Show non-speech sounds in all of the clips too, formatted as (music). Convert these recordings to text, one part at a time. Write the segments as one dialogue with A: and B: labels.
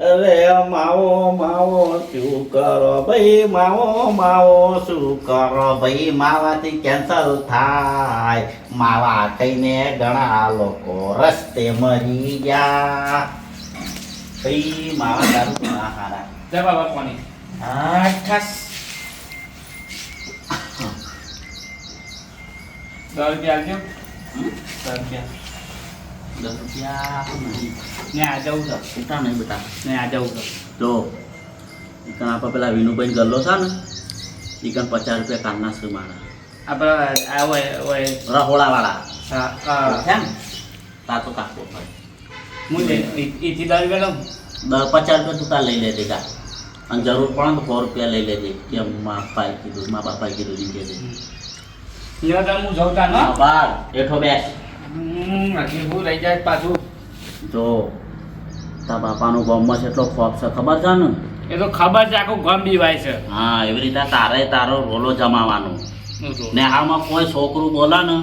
A: અરે માવો માવો શું કરો ભાઈ? માવો માવો શું કરો ભાઈ? માવાથી કેન્સલ થાય. માવા થઈને ઘણા લોકો રસ્તે મરી ગયા. ભાઈ માવા દારૂ ના હારા
B: લે બાબા પાણી
A: હા ઠસ.
B: દસ રૂપિયા
A: હમ?
B: દસ રૂપિયા
A: દસ રૂપિયા. નહીં
B: ને આ જવું છે.
A: છૂટા નહીં બેટા?
B: ને આ જવું છે.
A: જો ઈકણ આપણે પેલા વિનુભાઈ ગલ્લો છે ને ઈકણ પચાસ રૂપિયા કામના છે મારા.
B: આપણે આ હોય હોય
A: રહોળાવાળા
B: હા
A: છે ને? તા તો કાકો
B: હું એથી દસ રૂપિયા લઉં?
A: પચાસ રૂપિયા તું તાર લઈ લેજે કા અને જરૂર પડે તો સો રૂપિયા લઈ લેજે. કે મા પાઈ કીધું મા બાપાએ કીધું એમ કહેજે
B: હું જઉં તા ન
A: બાર. એઠો બેસ.
B: હમ, હજી હું રહી જાય પાછું.
A: જો તારા બાપાનું ગામમાં એટલો ખોફ છે ખબર છે ને
B: એ તો ખબર છે આખું ગમ બીવાય છે.
A: હા એવી રીતે તારે તારો રોલો જમાવાનો. ને હાલમાં કોઈ છોકરું બોલે ને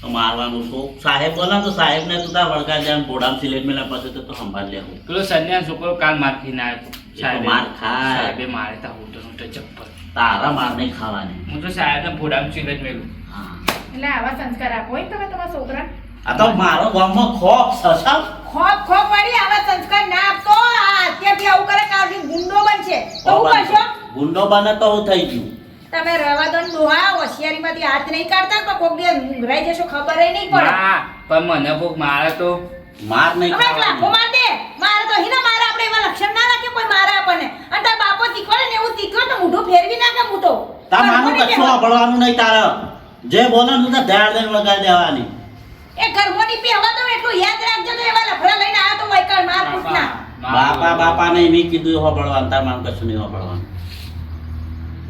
A: તો મારવાનું સાહેબ બોલે ને તો સાહેબને તું તાર વળગા જાય બોડામ સિલેટ મેલા પછી તો સંભાળ લેવું
B: પેલો સન્યાસ છોકરો કાલ મારથી ના આવ્યો
A: માર ખાય.
B: સાહેબે મારે તા હું તો ચપ્પલ.
A: તારા માર નહીં ખાવાની.
B: હું તો સાહેબને ફોડામાં ચીલ જ મેલું
A: હા.
C: એટલે આવા સંસ્કાર આપો તમે તમારા છોકરા
A: આ તો મારો ગામમાં ખોફ સાવ.
C: ખોપ ખોપ વાળી આવા સંસ્કાર ના આપતો. આ અત્યારથી આવું કરે કાલથી ગુંડો બનશે. તો હું કરશો
A: ગુંડો બને તો હું થઈ ગયું.
C: તમે રહેવા દો દોહા હોશિયારીમાંથી હાથ નહીં કાઢતા તો કોક દિવસ રહી જશો ખબર નહીં પડે.
B: હા પણ મને કોક મારે તો.
A: માર નહીં
C: લાફો માર દે. મારે તો હિના મારે આપણે એવા લક્ષણ ના રાખે કોઈ મારે આપણને. અને તાર બાપો શીખવાડે ને એવું શીખ્યો તો મૂઢો ફેરવી નાખે મૂઢો. તો
A: તાર માનું કશું સાંભળવાનું નહીં તારે. જે બોલે ને તો ધ્યાન દઈને વગાડી દેવાની.
C: એ ઘરમોની પહેવા તો એટલું યાદ રાખજો તો એવા લફડા લઈને આવ્યો તો વૈકલ માર પૂછના
A: બાપા. બાપા ને એમ કીધું સાંભળવાનું તાર માનું કશું નહીં સાંભળવાનું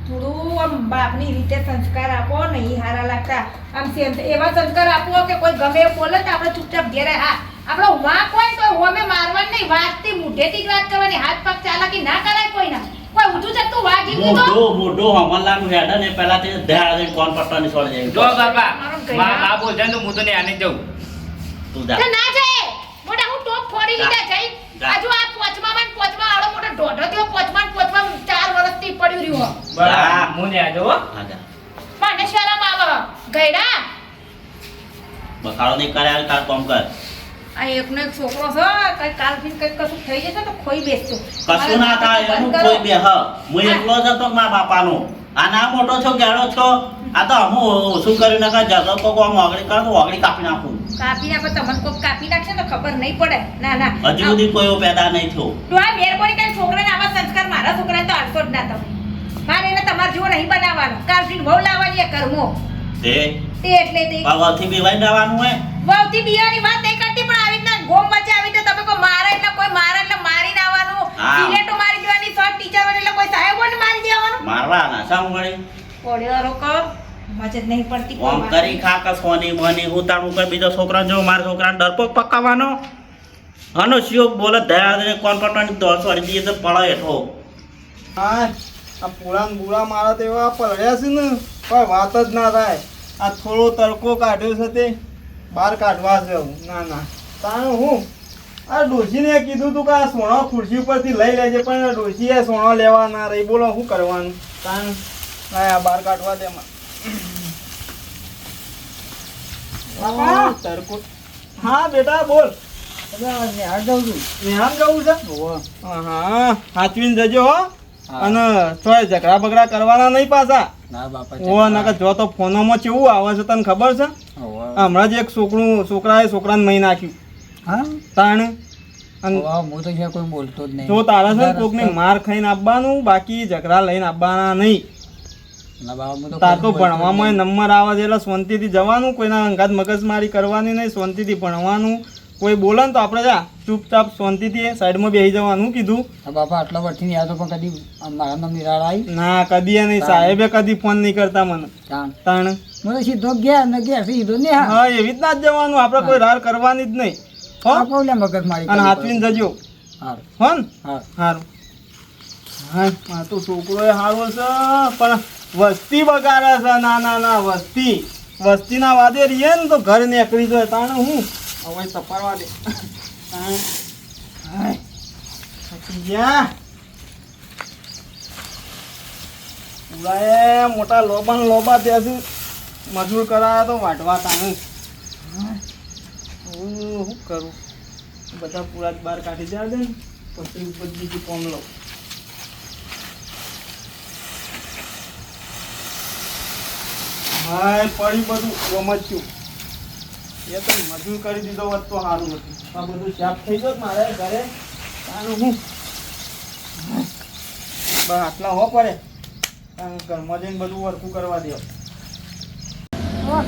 C: થોડું આમ બાપની રીતે સંસ્કાર આપો નહીં હારા લાગતા. આમ સેમ એવા સંસ્કાર આપો કે કોઈ ગમે એવું બોલે તો આપણે ચૂપચાપ ઘેરે હા. આપણો વાંક હોય તો હોમે મારવાનું નહીં વાતથી મોઢેથી જ વાત કરવાની હાથ પગ ચાલાકી ના કરાય કોઈના. કોઈ ઊંધું જતું વાગી દીધો
A: મોઢું મોઢું હમલાનું હેડે ને પહેલા તે ધ્યાન કોણ પટ્ટાની છોડી
B: જો
A: જાય
B: બાપા
C: મારો ગયડા.
B: મારા બોલ જાય તો હું તો આને જઉં
A: તું જા.
C: ના જાય. મોટા હું ટોપ ફોડી લીધા જઈ. આજુ આ પોચમાં માં પોચમાં આડો મોટો ઢોઢો થયો. પોચમાં પોચમાં ચાર વર્ષથી પડ્યું રહ્યું
B: બરાબર હું ને આ જઉં હો.
A: હા જા.
C: મને શરમ આવે. ગયડા?
A: બખાડો નહીં કરે તાર કોમ કર.
C: આ એકનો એક છોકરો છે કઈ કાલથી કઈ કશું થઈ જશે તો ખોઈ બેસતો
A: કશું ના થાય એનું
C: બંધ કરો.
A: કોઈ બે હું. એકલો જ હતો મા બાપાનો? આ ના મોટો છો ગેડો છો? આ તો હું ઓછું કરી નાખા જગો કોક આમ ઓગળી કરે તો ઓગળી કાપી નાખું.
C: કાપી નાખો તમને કોક કાપી નાખશે તો ખબર નહીં પડે. ના ના.
A: હજુ સુધી કોઈ પેદા નહીં થયો.
C: તો આ મહેરબાની કઈ છોકરાને આવા સંસ્કાર મારા છોકરાને તો આલશો જ ના તમે. મારે એને તમાર જેવો નહીં બનાવવાનો. કાલથી બહુ લાવવાની એ કરમો
A: તે?
C: તે એટલે તે.
A: પાવાથી બીવાઈ દેવાનું હે
C: વહુથી બીવાની વાત નહીં કરતી પણ આવી રીતના ગોમ વચ્ચે આવી રીતે તમે કોઈ મારે એટલે કોઈ મારે એટલે મારીને આવવાનું
A: હા.
C: સિલેટો મારી દેવાની સર ટીચર એટલે કોઈ સાહેબોને મારી દેવાનું
A: મારવાના સામ વળી
C: પડ્યો રોકો મજત નહીં પડતી
A: ઓમ. કરી ખાક સોની બની ઉતાણું કર બીજો છોકરા જો માર છોકરાને ડરપોક પકાવવાનો. હનો શિયો બોલે દયા દે કોણ પટવાની દોસ વાળી દીએ તો પડે એઠો.
D: હા આ પુરાણ બુરા મારા તેવા પડ્યા છે ને કોઈ વાત જ ના થાય. આ થોડો તડકો કાઢ્યો છે તે બહાર કાઢવા છે ના ના. તાણું હું? આ ડોશીને કીધું તું કે આ સોનો ખુરશી ઉપરથી લઈ લેજે પણ ડોશીએ સોનો લેવા ના રહી. બોલો શું કરવાનું? તાણ આ બહાર કાઢવા દે માં હા બેટા બોલ. નિહાળ જવું છું. નિહાળ જવું છે? હા જજો હો. અને તોય ઝઘડા બગડા કરવાના નહીં પાછા.
B: ના બાપા
D: ઓ નકર જો તો ફોનોમાં કેવું આવે છે તને ખબર છે? હમણાં જ એક છોકરું છોકરાએ છોકરાને મહી નાખ્યું.
E: હા?
D: તાણ?
E: હું તો છે કોઈ બોલતો જ નહીં.
D: જો તારા છે ને કોકને માર ખાઈને આપવાનું બાકી ઝઘડા લઈને આપવાના નહીં. તાર તો ભણવામાં નંબર આવે છે એટલે શાંતિથી જવાનું કોઈના અંગાત મગજમારી કરવાની નહીં શાંતિથી ભણવાનું. કોઈ બોલે ને તો આપણે જા ચૂપચાપ શાંતિથી સાઈડમાં બેસી જવાનું કીધું.
E: બાપા આટલા વર્ષથી યાદ પણ કદી મારા રાડ આવી?
D: ના કદી નહીં સાહેબે કદી ફોન નહીં કરતા મને. તાણ.
E: સીધો ગયા ને ગયા સીધો ને હા
D: એવી રીતના જ જવાનું આપણે કોઈ રાર કરવાની જ નહીં. હો?
E: આપો લે મગજ મારી
D: અને હાથવીને જજો.
E: હા
D: હો ને
E: હા
D: સારું હા તો છોકરો એ સારું છે પણ વસ્તી બગાડે છે ના ના ના વસ્તી. વસ્તીના વાદે રહીએ ને તો ઘર નીકળી જાય. તાણે હું? હવે તપારવા દે. તાણે મોટા લોબા ને લોબા ત્યાંથી મજૂર કરાયા તો વાટવા તાને હું શું કરું? બધા પૂરા જ બહાર કાઢી દે ને, પછી ઉપર બીજું કોમ લઉં. હા પડી બધું ગમચ્યું. એ તો મજૂર કરી દીધો હોત તો સારું હતું. આ બધું સાફ થઈ ગયો મારે ઘરે. સારું હું? બસ આટલા હો પડે ઘરમાં જઈને બધું વરખું કરવા દો.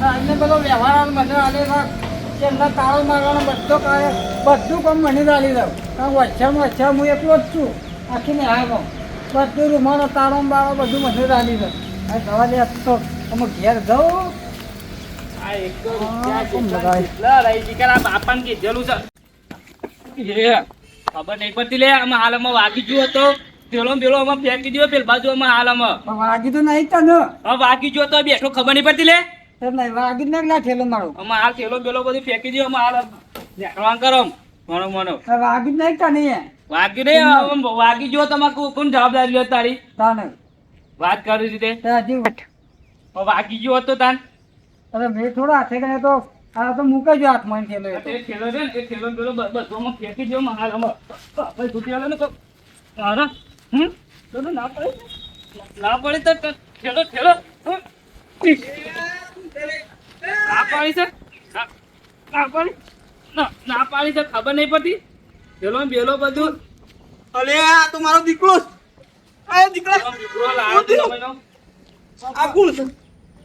E: સાહેબને બધો વ્યવહાર મજા આલે છે એમના તાળો મારવાનો બધો કાળે બધું કામ મને આલી દઉં. કારણ વચ્ચામાં વચ્ચા હું એકલો જ છું. આખી ને આવ્યો બધું રૂમાનો તાળો બાળો બધું મને આલી દઉં. આ દવા લે તો અમે ઘેર હા,
B: ગયા બાપાને કીધેલું છે. ખબર નહીં પડતી લે આમાં હાલમાં વાગી ગયો હતો. પેલો પેલો આમાં ફેંકી દીધો પેલ બાજુ આમાં હાલમાં
E: પણ વાગી તો નહીં તને.
B: હવે વાગી ગયો તો બેઠો ખબર નહીં પડતી લે.
E: એમ નહીં વાગી જ ના ઠેલો મારો.
B: આમાં હાલ થેલો બેલો બધું ફેંકી દો આમાં હાલ નેકળવાં કરો. મનો. મનો
E: વાગી જ નહીં તને વાગી
B: વાગ્યું વાગી ગયો તમારે કો- કોણ જવાબદારી લ્યો તારી?
E: તાને
B: વાત કરી
E: તે હજી
B: વાગી ગયો હતો તાન.
E: અરે મેં થોડો હાથે કરે તો આ તો મૂકે જો હાથમાં ઠેલો એ.
B: છે ને એ ને પેલો બ- ફેંકી દો આમાં હાલ આમાં આપણે આલે ને તો હમ? તો ના પડે? ના પડે તો ખેલો હમ. ના પાડી છે? ના- ના પાડી? ના ના પાડી છે ખબર નહીં પડતી. પેલો બેલો બધું.
D: અલે આ તો મારો દીકરો આ દીકરા
B: દીકરો લાવ્યો
D: આ કોણ છે?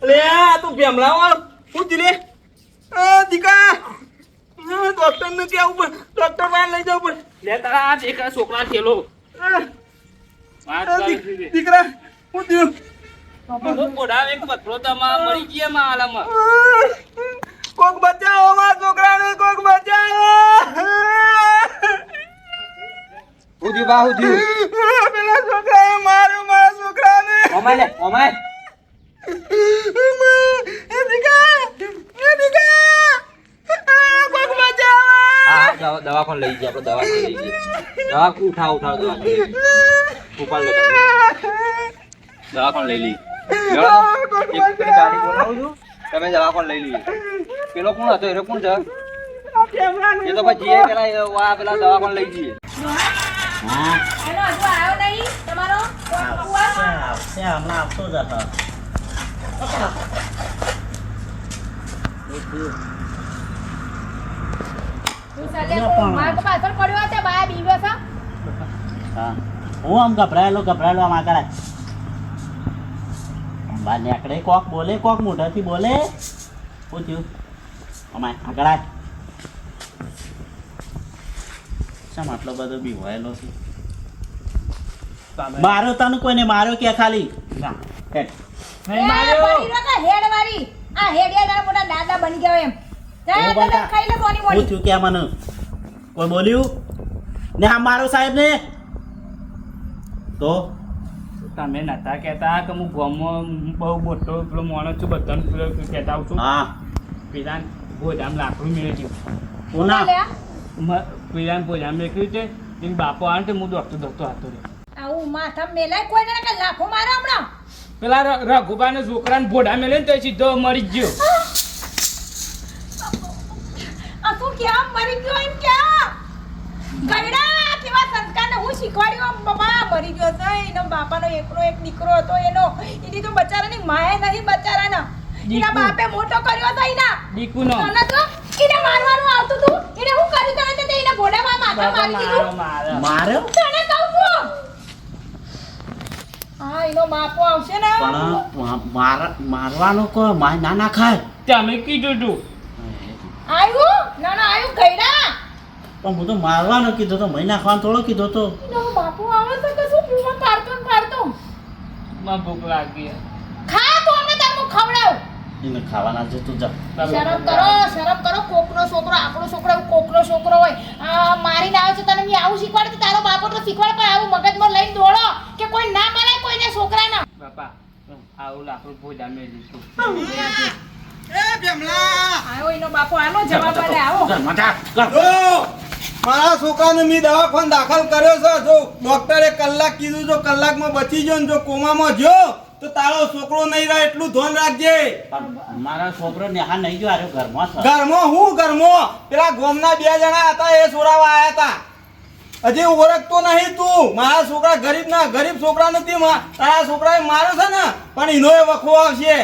D: અલે આ તો ભેમલા વાળો. શું દિલે આ દીકરા ડોક્ટર ને કેવું પડે ડોક્ટર પાસે લઈ જવું પડે
B: લે તારા આ છોકરા થેલો.
D: દીકરા શું થયું? કોક બચાવો મારા છોકરાને કોક બચાવો.
F: ઉધ્યું બા ઉધ્યું
D: પેલા છોકરાએ માર્યો મારા છોકરાને.
F: ઓમાય લે ઓમાય.
D: એ દીકરા એ દીકરા. કોક બચાવો.
F: હા દવા દવાખાને લઈ જઈએ આપણે દવાખાને લઈ જઈએ. દવા ઉઠાવ ઉઠાવ દવાખાને (laughs) દવાખાને લઈ લઈએ. તમે દવાખાને લઈ લઈએ? પેલો કોણ હતો? એ કોણ છે? એ તો પછી એ પેલા આ પેલા દવાખાને લઈ જઈએ?
C: એનો
A: હું. આમ ગભરાયેલો ગભરાયેલો આમ આગળ આય. નેકડે કોક બોલે કોક મોઢાથી બોલે. પૂછ્યું અમાય આગળ આય શા આટલો બધો બીવાયેલો છે? મારો તને કોઈને માર્યો કે ખાલી? ના. હેડ.
C: હેડ વાળી આ હેડિયા તારા મોટા દાદા બની ગયા એમ.
A: કે મને કોઈ બોલ્યું? ને હા મારો સાહેબ ને તો?
B: તમે નતા કહેતા કે હું ગામમાં બહુ મોટો પેલો માણસ છું બધાને પેલો કહેતા છું.
A: હા.
B: પેલા ભોજામ લાકડું મેળવી ગયું
A: કોના?
B: પેલા ભોજામ મેળવ્યું છે એની બાપો આવે તો હું દોડતો દોડતો હતો રે
C: આવું માથા મેલાય કોઈ ના કે લાખો મારે હમણાં?
B: પેલા ર- છોકરા ને ભોડા મેળે ને તો સીધો મરી જ ગયો.
C: આ શું ક્યાં મરી ગયો એમ ક્યાં? ગયડા શીખવાડ્યો આમ બાબા મરી ગયો છે. એનો બાપાનો એકનો એક દીકરો હતો એનો. એની તો બચારાની માએ નહીં બચારાના. એના બાપે મોટો કર્યો હતો એના.
B: દીકુનો.
C: તને તો એને મારવાનું આવતું હતું. એને હું કર્યું તને તે એને ભોડામાં માથા મારી દીધું.
B: મારો
C: તને કહું છું. હા એનો બાપો આવશે ને.
A: પણ મારવાનો કોઈ માર ના ના ખાય
B: તમે કીધું તું.
C: આવ્યું? ના ના આવ્યું ગયડા
A: પણ હું તો મારવાનો કીધો તો મહિના નાખવાનો થોડો કીધો તો.
C: બાપુ બાપો આવે તો કશું પીવા પાડતો પાડતો?
B: મને ભૂખ લાગી.
C: ખા તો અમે તારું ખવડાવ.
A: એને ખાવાના છે તું જા.
C: શરમ કરો શરમ કરો કોકનો છોકરો આપણો છોકરો કોકનો છોકરો હોય. આ મારીને આવે છે તને મેં આવું શીખવાડે તો તારો બાપો તો શીખવાડ પણ આવું મગજમાં લઈને દોડો કે કોઈ ના મારે કોઈને છોકરાના.
B: બાપા આવું લાકડું ભોજા મેળવી તું
D: એ બેમલા
C: આયો એનો બાપો આનો જવાબ આલે આવો.
A: મજા.
D: ઓ! મારા છોકરાને મેં દવાખાને દાખલ કર્યો છે. જો ડોક્ટરે કલાક કીધું જો કલાકમાં બચી ગયો ને જો કોમામાં ગયો તો તારો છોકરો નહીં રહે એટલું ધ્યાન રાખજે.
A: મારા છોકરો નેહા નહીં જો આર્યો ઘરમાં
D: ઘરમાં હું ઘરમાં? પેલા ગોમના બે જણા હતા એ છોડાવા આયા હતા. હજી ઓળખતો નહીં તું. મારા છોકરા ગરીબ ના ગરીબ છોકરા નથી તારા છોકરાએ માર્યો છે ને પણ એનો એ વખો આવશે.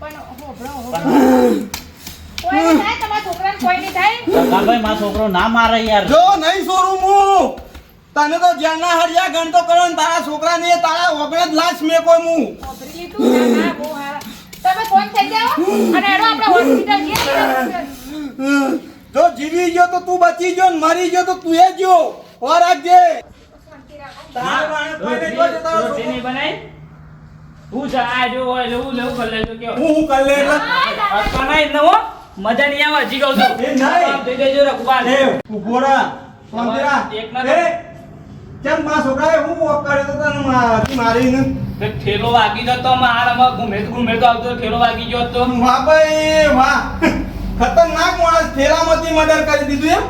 C: પણ
A: કાકાભાઈ મારો છોકરો ના મારે યાર.
D: જો નહીં છોડું હું તને તો જ્ઞાનના હરિયા ગણતો કરો ને તારા છોકરાને એ તારા વગર જ લાશ મેં. કોઈ હું
C: વાપરી લીધું? ના, ના, બહુ હારા. તમે ફોન થઈ જાઓ અને હેડો આપણે હોસ્પિટલ જઈએ
D: જો જીવી ગયો તો તું બચી ગયો ને મરી ગયો તો તું એ ગયો. ઓ રાખજે છોકરો.
B: હું છે આ જો હોય લેવું લેવું કર લેજો કે
D: હું કર કરી લે એટલે.
B: કનાઈ ન હો. મજા નહીં આવે હજી કહું છું.
D: એ નહીં.
B: આમ દેજો રઘુબાન.
D: એ ઊભો રહે.
B: એક ના
D: એ, કેમ મારા છોકરાએ હું વોક કર્યો તો તને મા- મારીને?
B: ઠેલો વાગી જતો મારામાં ઘૂમે ઘૂમે તો આવતો ઠેલો વાગી ગયો તો.
D: વાહ ભાઈ વાહ. ખતરનાક માણસ થેલામાંથી મર્ડર કરી દીધું એમ.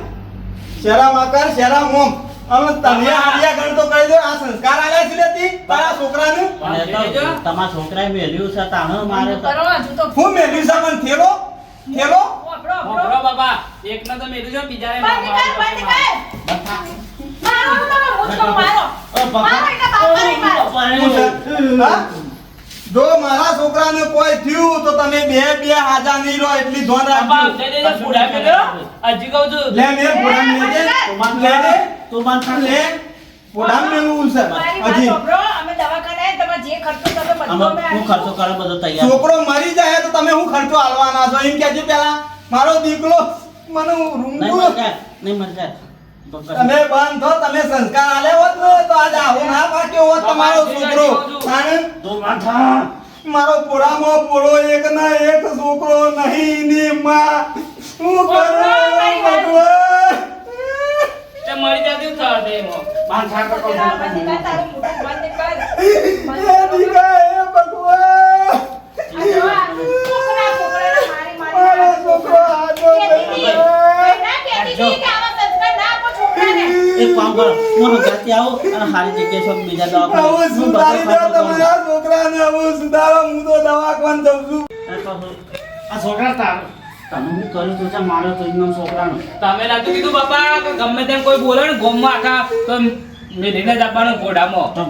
D: શેરા માકર શેરા મોમ તમે આડિયા ગણતો કરી દો આ સંસ્કાર આલ્યા છે લેતી તારા છોકરાને?
A: તમારા છોકરાએ મેલ્યું છે તાણો મારે તો
C: તો
D: હું મેલ્યું છે પણ થેલો
C: હોભળો, હોભળો.
B: બાબા. એક ને તો મેલું છે બીજાને
C: બંધ કર, બંધ કર. મારો તમે મુસ્કો મારો. મારો એટલે બાપા નહીં મારો.
D: હા? જો મારા છોકરાને કોઈ થયું તો તમે બે બે હાજા નહીં રહો એટલી ધોન
B: બાપા
D: રાખજો.
B: પૂડા મેલ્યો હજી કહું છું.
D: લે મે
A: તું માન
D: લે લે.
A: તો માન
D: લે. પોડામ મેલું છે. હજી.
C: સાંભળો. દવાખાને તમે જે ખર્ચો તમે બધો અમે
A: હું ખર્ચો કરે બધો તૈયાર.
D: છોકરો મરી જાય તો તમે હું ખર્ચો આલવાના છો? એમ કહેજો પેલા મારો દીકરો મને રૂંગું
A: નહીં મર જાય
D: તમે બંધ થો તમે સંસ્કાર આલે હોત ને તો આજ આવો ના પાક્યો હોત તમારો છોકરો. મારો પોળામાં પોળો એક ના એક છોકરો નહીં ની માં. હું કરું ભગવાન.
B: તે મરી જાતી થવા દે
A: મો થા કહું છું.
C: તારું છોકરા
A: તાર. તમે હું કર્યું તો છે માર્યો તો એમનો છોકરાનો?
B: તમે નતું કીધું બાપા કે ગમે તેમ કોઈ બોલે ને ગોમમાં આખા તો મેલીને જ આપવાનું ઘોડામાં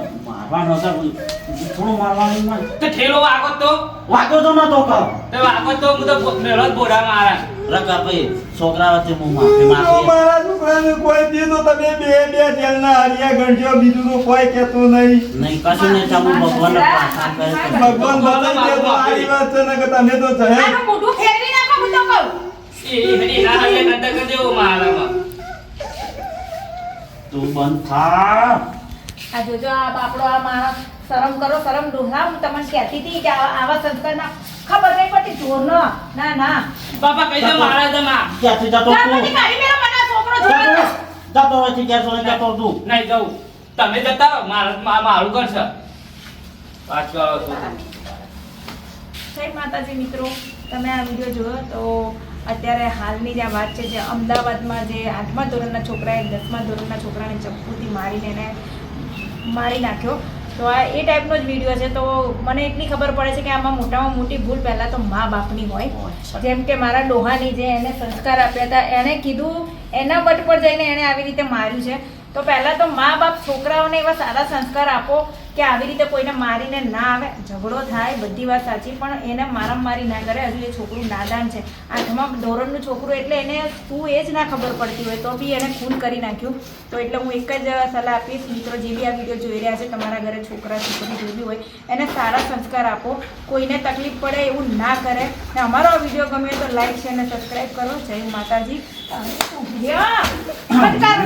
A: થોડું મારવાનું નહીં.
B: તો ઠેલો વાગો તો.
A: વાગ્યો તો નતો કહો
B: તે વાગો તો હું તો મેળો જ બોડા મારા
A: રકા ભાઈ છોકરા વચ્ચે હું માફી
D: તો મારા છોકરાને કોઈ દીધું તમે બે બે જેલના હરિયા ગણજો બીજું તો કોઈ કહેતું નહીં.
A: નહીં કશું નહીં તમે ભગવાન પ્રાર્થના કરે
D: ભગવાન ભલે દે તો આવી વાત છે ને કે તમે તો જહે
C: આનું મોઢું ફેરવી નાખો હું તો કહું.
B: એ એ ના હાલે નતા કરજો મારામાં.
A: તું બંધ થા.
C: આ જોજો આ બાપડો આ માણસ શરમ કરો શરમ ડોહા હું તમને કહેતી હતી કે આવા આવા સંસ્કાર ના ખબર નહીં પડતી. ઢોરનો ના ના
B: બાપા કહી દો મારા દમા
A: ક્યાંથી જતો તું?
C: ત્યારથી કાઢી મેરા મને છોકરો ને.
A: જતો હોયથી ક્યાં સોને જતો તું.
B: નહીં જાઉં. તમે જતા મારા મા- મારું કરશે પાછો આવો તો
C: સાહેબ માતાજી મિત્રો તમે આ વીડિયો જોયો તો અત્યારે હાલની જે વાત છે જે અમદાવાદમાં જે આઠમા ધોરણના છોકરાએ દસમા ધોરણના છોકરાને ચપ્પુથી મારીને એને મારી નાખ્યો. તો આ એ ટાઈપનો જ વીડિયો છે. તો મને એટલી ખબર પડે છે કે આમાં મોટામાં મોટી ભૂલ પહેલાં તો મા બાપની હોય. જેમ કે મારા ડોહાની જે એને સંસ્કાર આપ્યા હતા એણે કીધું એના વટ પર જઈને એણે આવી રીતે માર્યું છે. તો પહેલાં તો મા બાપ છોકરાઓને એવા સારા સંસ્કાર આપો કે આવી રીતે કોઈને મારીને ના આવે ઝઘડો થાય બધી વાત સાચી પણ એને મારામારી ના કરે. હજુ એ છોકરું નાદાન છે. આઠમા ધોરણનું છોકરું એટલે એને શું એ જ ના ખબર પડતી હોય તો બી એને ખૂન કરી નાખ્યું. તો એટલે હું એક જ સલાહ આપીશ મિત્રો જે બી આ વીડિયો જોઈ રહ્યા છે તમારા ઘરે છોકરા છોકરી જોઈ હોય એને સારા સંસ્કાર આપો. કોઈને તકલીફ પડે એવું ના કરે. ને અમારો આ વીડિયો ગમે તો લાઈક શેર અને સબસ્ક્રાઈબ કરો. જય માતાજી. ફટકાર.